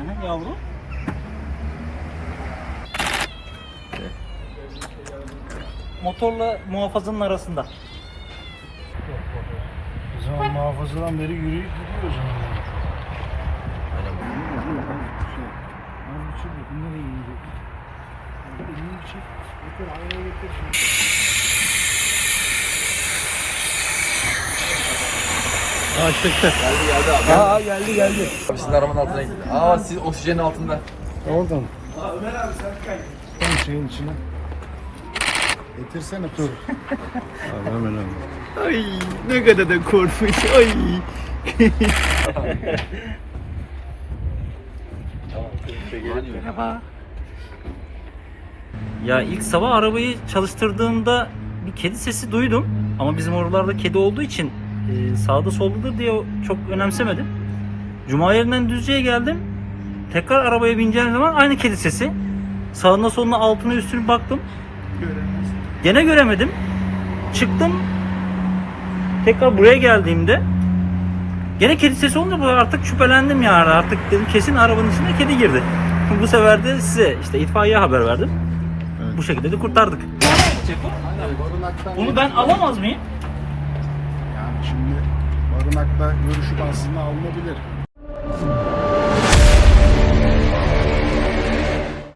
Aha, yavru. Motorla muhafazanın arasında. O zaman muhafazadan beri yürüyüp gidiyor o zaman. Nereye inecek. Elini çek. Getir arabaya getir. Aa çıktı. Geldi geldi abi. Aa geldi geldi. Abi sizin arabanın altına gitti. Aa siz oksijenin altında. Oradan. Tam şeyin içine. Getirsene dur. Abi hemen hemen. Ay ne kadar da korkmuş. Ay. Merhaba. Ya ilk sabah arabayı çalıştırdığımda bir kedi sesi duydum. Ama bizim oralarda kedi olduğu için e, sağda soldadır diye çok önemsemedim. Cuma yerinden Düzce'ye geldim. Tekrar arabaya bineceğim zaman aynı kedi sesi. Sağına soluna altına üstüne baktım. Gene göremedim. Çıktım. Tekrar buraya geldiğimde gene kedi sesi olunca bu artık şüphelendim yani. Artık dedim kesin arabanın içine kedi girdi. Bu sefer de size işte itfaiye haber verdim. Bu şekilde de kurtardık. Bunu ben alamaz mıyım? Şimdi barınakta görüşüp aslında alınabilir.